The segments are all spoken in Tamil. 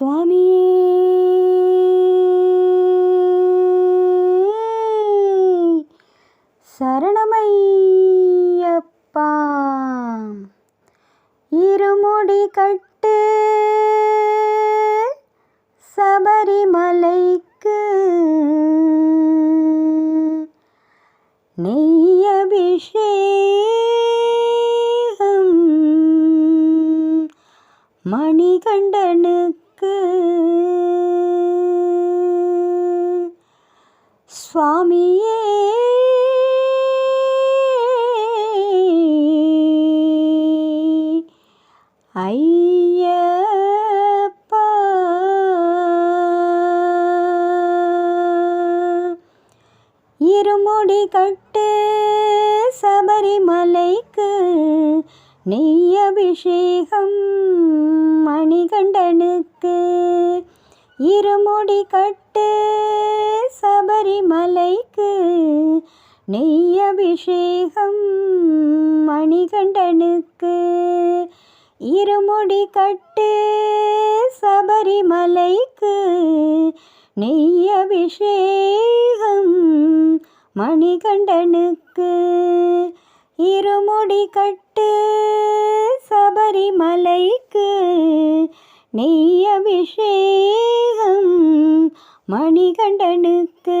சுவாமியே சரணமையப்பா. இருமுடி கட்டு சபரிமலைக்கு. நெய்யபிஷேகம். மணிகண்டனுக்கு சுவாமியே. ஐயப்பா. இருமுடி கட்டு சபரிமலைக்கு நெய் அபிஷேகம் மணிகண்டனுக்கு. இருமுடி கட்டு நெய் அபிஷேகம் மணிகண்டனுக்கு இருமுடி கட்டு சபரிமலைக்கு நெய் அபிஷேகம் மணிகண்டனுக்கு இருமுடி கட்டு சபரிமலைக்கு நெய் அபிஷேகம் மணிகண்டனுக்கு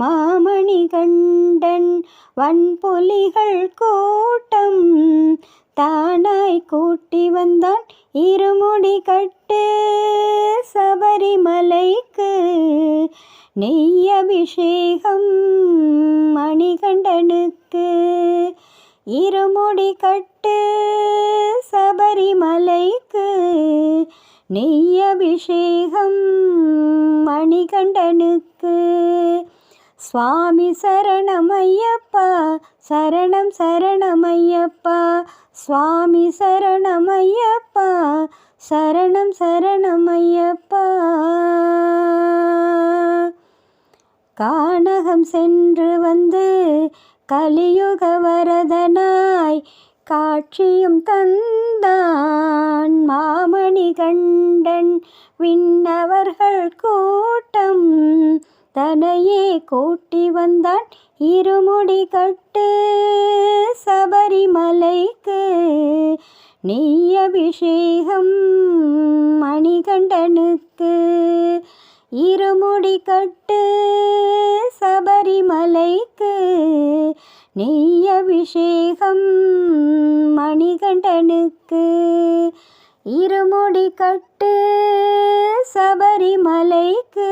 மாமணி கண்டன் வன்புலிகள் கூட்டம். தானாய் கூட்டி வந்தான் இருமுடி கட்டு சபரிமலைக்கு. நெய் அபிஷேகம் மணிகண்டனுக்கு. இருமுடி கட்டு சபரிமலைக்கு. நெய் அபிஷேகம் மணிகண்டனுக்கு. சுவாமி சரணமையப்பா சரணம் சரணமையப்பா. சுவாமி சரணமையப்பா சரணம் சரணமையப்பா. கானகம் சென்று வந்து கலியுக வரதனாய் காட்சியும் தந்தான் மாமணி கண்டன் விண்ணவர்கள் கூட்டம். தனையே கூட்டி வந்தான் இருமுடி கட்டு சபரிமலைக்கு. நெய் அபிஷேகம் மணிகண்டனுக்கு. இருமுடி கட்டு சபரிமலைக்கு. நெய் அபிஷேகம் மணிகண்டனுக்கு. இருமுடி கட்டு சபரிமலைக்கு.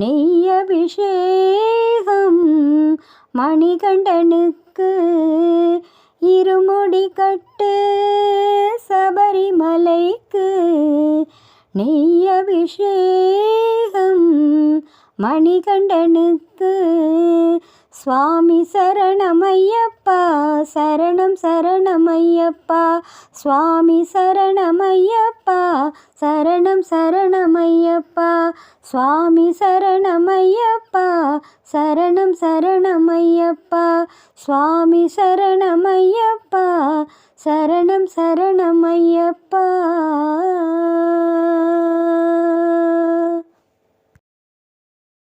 நெய் அபிஷேகம் மணிகண்டனுக்கு இருமுடி கட்டு சபரிமலைக்கு நெய் அபிஷேகம் மணிகண்டனுக்கு சுவாமி சரணமையப்பா சரணம் சரணமையப்பா. சுவாமி சரணமையப்பா சரணம் சரணமையப்பா. சுவாமி சரணமையப்பா சரணம் சரணமையப்பா. சுவாமி சரணமையப்பா சரணம் சரணமையப்பா.